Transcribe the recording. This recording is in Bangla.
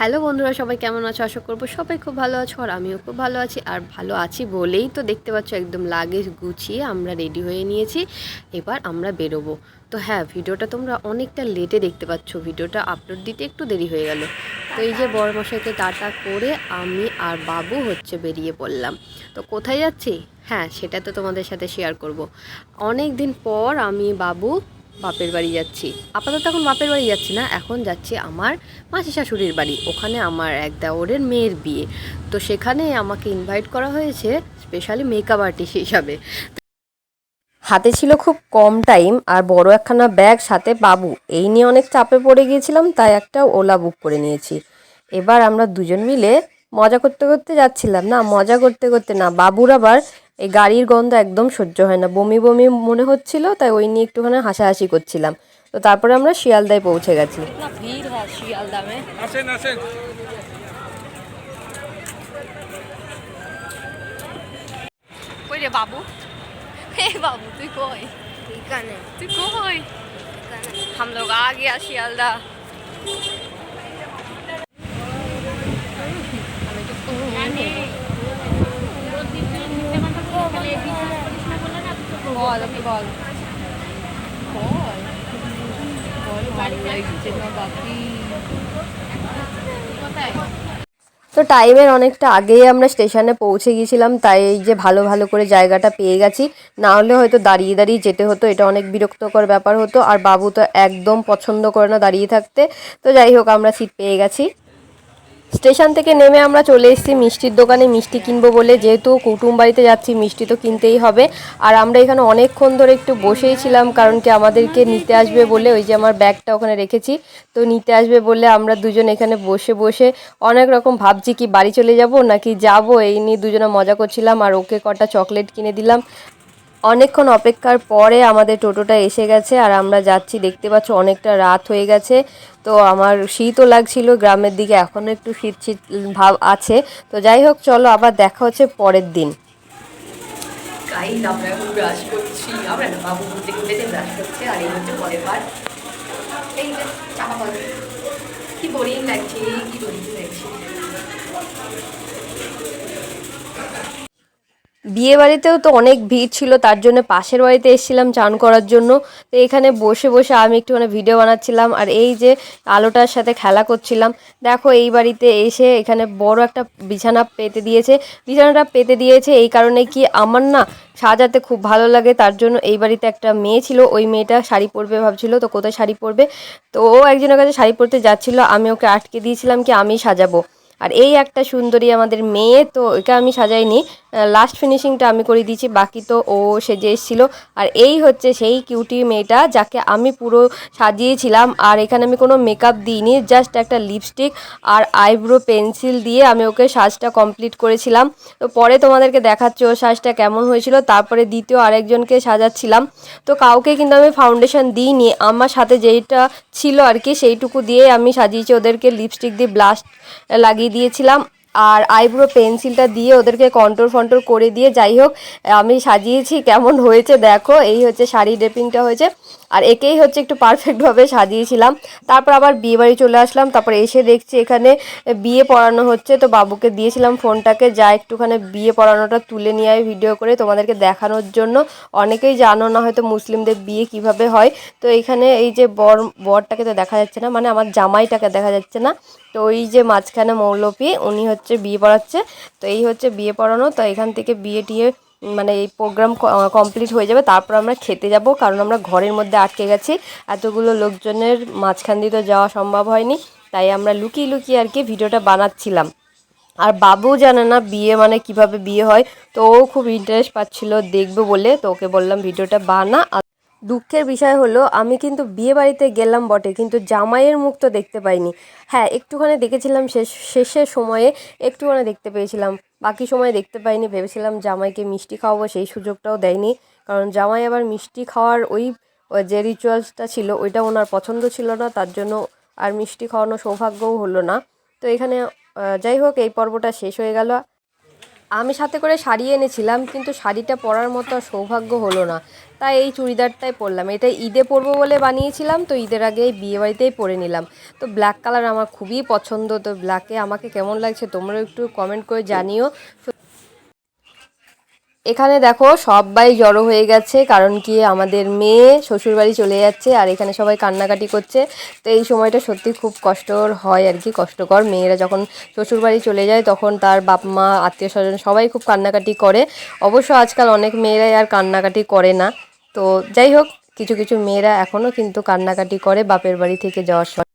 হ্যালো বন্ধুরা, সবাই কেমন আছো? আশা করব সবাই খুব ভালো আছো আর আমিও খুব ভালো আছি। আর ভালো আছি বলেই তো দেখতে পাচ্ছ একদম লাগেজ গুছিয়ে আমরা রেডি হয়ে নিয়েছি। এবার আমরা বেরোবো। তো হ্যাঁ ভিডিওটা তোমরা অনেকটা লেটে দেখতে পাচ্ছ। ভিডিওটা আপলোড দিতে একটু দেরি হয়ে গেল। তো এই যে বড় মশাইকে টাটা করে আমি আর বাবু হচ্ছে বেরিয়ে পড়লাম। তো কোথায় যাচ্ছি? হ্যাঁ সেটা তো তোমাদের সাথে শেয়ার করব। অনেক দিন পর আমি, বাবু বাপের বাড়ি যাচ্ছি। আপাতত এখন বাপের বাড়ি যাচ্ছি না, এখন যাচ্ছি আমার মাসি শাশুড়ির বাড়ি। ওখানে আমার এক দেওরের মেয়ের বিয়ে। তো সেখানে আমাকে ইনভাইট করা হয়েছে স্পেশালি মেকআপ আর্টিস্ট হিসাবে। হাতে ছিল খুব কম টাইম আর বড় একখানা ব্যাগ সাথে বাবু। এই নিয়ে অনেক চাপে পড়ে গিয়েছিলাম, তাই একটা ওলা বুক করে নিয়েছি। এবার আমরা দুজন মিলে মজা করতে করতে যাচ্ছিলাম না? মজা করতে করতে না, বাবুর আবার এই গাড়ির গন্ধ একদম সহ্য হয় না বমি বমি মনে হচ্ছিল তাই ওই নিয়ে একটুখানি হাসাহাসি করছিলাম তো তারপরে আমরা শিয়ালদায় পৌঁছে গেছি ভিড় হয় শিয়ালদা মে আসেন আসেন কই রে বাবু হে বাবু তুই কই এখানে তুই কই हम लोग आ गया শিয়ালদা বল বল। তো টাইমের অনেকটা আগেই আমরা স্টেশনে পৌঁছে গিয়েছিলাম তাই এই যে ভালো ভালো করে জায়গাটা পেয়ে গেছি। না হলে হয়তো দাঁড়িয়ে দাঁড়িয়ে যেতে হতো এটা অনেক বিরক্তকর ব্যাপার হতো। আর বাবু তো একদম পছন্দ করে না দাঁড়িয়ে থাকতে। তো যাই হোক আমরা সিট পেয়ে গেছি। স্টেশন থেকে নেমে আমরা চলে এসেছি মিষ্টির দোকানে মিষ্টি কিনবো বলে। যেহেতু কুটুম বাড়িতে যাচ্ছি, মিষ্টি তো কিনতেই হবে। আর আমরা এখানে অনেকক্ষণ ধরে একটু বসেই ছিলাম, কারণ কি আমাদেরকে নিতে আসবে বলে ওই যে আমার ব্যাগটা ওখানে রেখেছি। তো নিতে আসবে বলে আমরা দুজন এখানে বসে বসে অনেক রকম ভাবছি কি বাড়ি চলে যাব নাকি যাব? এই নিয়ে দুজনে মজা করছিলাম আর ওকে কটা চকলেট কিনে দিলাম। অনেকক্ষণ অপেক্ষার পরে আমাদের টোটোটা এসে গেছে আর আমরা যাচ্ছি, দেখতে পাচ্ছ অনেকটা রাত হয়ে গেছে। তো আমার শীতও লাগছিল, গ্রামের দিকে এখনও একটু শীত শীত ভাব আছে। তো যাই হোক, চলো আবার দেখা হচ্ছে পরের দিন। কি লাগছে কি লাগছে। বিয়ে বাড়িতেও তো অনেক ভিড় ছিল, তার জন্য পাশের বাড়িতে এসেছিলাম চান করার জন্য। তো এখানে বসে বসে আমি একটু মানে ভিডিও বানাচ্ছিলাম আর এই যে আলোটার সাথে খেলা করছিলাম। দেখো এই বাড়িতে এসে এখানে বড় একটা বিছানা পেতে দিয়েছে। বিছানাটা পেতে দিয়েছে এই কারণে কি আমার না সাজাতে খুব ভালো লাগে, তার জন্য এই বাড়িতে একটা মেয়ে ছিল, ওই মেয়েটা শাড়ি পরবে ভাবছিল, তো কোথায় শাড়ি পরবে? তো ও একজনের কাছে শাড়ি পরতে যাচ্ছিল, আমি ওকে আটকে দিয়েছিলাম কি আমি সাজাবো। আর এই একটা সুন্দরী আমাদের মেয়ে, তো ওকে আমি সাজাইনি লাস্ট ফিনিশিংটা আমি করে দিয়েছি, বাকি তো ও সেজে এসেছিল। আর এই হচ্ছে সেই কিউটি মেয়েটা যাকে আমি পুরো সাজিয়েছিলাম, আর এখানে আমি কোনো মেকআপ দিইনি জাস্ট একটা লিপস্টিক আর আইব্রো পেন্সিল দিয়ে আমি ওকে সাজটা কমপ্লিট করেছিলাম। তো পরে তোমাদেরকে দেখাচ্ছি ওর সাজটা কেমন হয়েছিল, তারপরে দ্বিতীয় আরেকজনকে সাজাচ্ছিলাম। তো কাউকে কিন্তু আমি ফাউন্ডেশন দিইনি, আমার সাথে যেইটা ছিল আর কি, সেইটুকু দিয়ে আমি সাজিয়েছি, ওদেরকে লিপস্টিক দিয়ে ব্লাস্ট লাগিয়ে দিয়েছিলাম। আর আইব্রো পেন্সিলটা দিয়ে ওদেরকে কন্ট্রোল ফন্ট্রোল করে দিয়ে যাই হোক, আমি সাজিয়েছি, কেমন হয়েছে দেখো, এই হচ্ছে শাড়ি ড্রেপিংটা হয়েছে। আর একেই হচ্ছে একটু পারফেক্টভাবে সাজিয়েছিলাম। তারপর আবার বিয়ে বাড়ি চলে আসলাম, তারপর এসে দেখছি এখানে বিয়ে পড়ানো হচ্ছে। তো বাবুকে দিয়েছিলাম ফোনটাকে, যা একটুখানি বিয়ে পড়ানোটা তুলে নিয়ে আয় ভিডিও করে তোমাদেরকে দেখানোর জন্য। অনেকেই জানো না হয়তো মুসলিমদের বিয়ে কীভাবে হয়। তো এখানে এই যে বর, বরটাকে তো দেখা যাচ্ছে না মানে আমার জামাইটাকে দেখা যাচ্ছে না। তো ওই যে মাঝখানে মৌলপি উনি হচ্ছে বিয়ে পড়াচ্ছে। তো এই হচ্ছে বিয়ে পড়ানো। তো এখান থেকে বিয়ে টিয়ে মানে এই প্রোগ্রাম কমপ্লিট হয়ে যাবে, তারপর আমরা খেতে যাব, কারণ আমরা ঘরের মধ্যে আটকে গেছি। এতগুলো লোকজনের মাঝখান দিয়ে তো যাওয়া সম্ভব হয়নি, তাই আমরা লুকিয়ে লুকিয়ে আর কি ভিডিওটা বানাচ্ছিলাম। আর বাবু জানে না বিয়ে মানে কীভাবে বিয়ে হয়, তো ও খুব ইন্টারেস্ট পাচ্ছিল দেখবে বলে, তো ওকে বললাম, ভিডিওটা বানা দুঃখের বিষয় হলো, আমি কিন্তু বিয়ে বাড়িতে গেলাম বটে, কিন্তু জামাইয়ের মুখ তো দেখতে পাইনি। হ্যাঁ একটুখানি দেখেছিলাম শেষ, শেষের সময়ে একটুখানি দেখতে পেয়েছিলাম। বাকি সময় দেখতে পাইনি, ভেবেছিলাম জামাইকে মিষ্টি খাওয়াবো, সেই সুযোগটাও দেয়নি। কারণ জামাই আবার মিষ্টি খাওয়ার ওই যে রিচুয়ালসটা ছিল, ওইটা ওনার পছন্দ ছিল না, তার জন্য আর মিষ্টি খাওয়ানো সৌভাগ্যও হলো না। তো এখানে যাই হোক, এই পর্বটা শেষ হয়ে গেল। আমি সাথে করে শাড়ি এনেছিলাম, কিন্তু শাড়িটা পরার মতো সৌভাগ্য হলো না। তাই এই চুড়িদারটাই পরলাম। এটা ঈদে পরবো বলে বানিয়েছিলাম, তো ঈদের আগে এই বিয়ে বাড়িতেই পরে নিলাম। তো ব্ল্যাক কালার আমার খুবই পছন্দ, তো ব্ল্যাকে আমাকে কেমন লাগছে তোমরাও একটু কমেন্ট করে জানিও। এখানে দেখো সবাই জড়ো হয়ে গেছে, কারণ কি আমাদের মেয়ে শ্বশুরবাড়ি চলে যাচ্ছে আর এখানে সবাই কান্নাকাটি করছে। তো এই সময়টা সত্যি খুব কষ্টর হয় আর কি, কষ্টকর। মেয়েরা যখন শ্বশুরবাড়ি চলে যায় তখন তার বাপ মা, আত্মীয় স্বজন সবাই খুব কান্নাকাটি করে। অবশ্য আজকাল অনেক মেয়েরাই আর কান্নাকাটি করে না। তো যাই হোক, কিছু কিছু মেয়েরা এখনও কিন্তু কান্নাকাটি করে বাপের বাড়ি থেকে যাওয়ার সময়।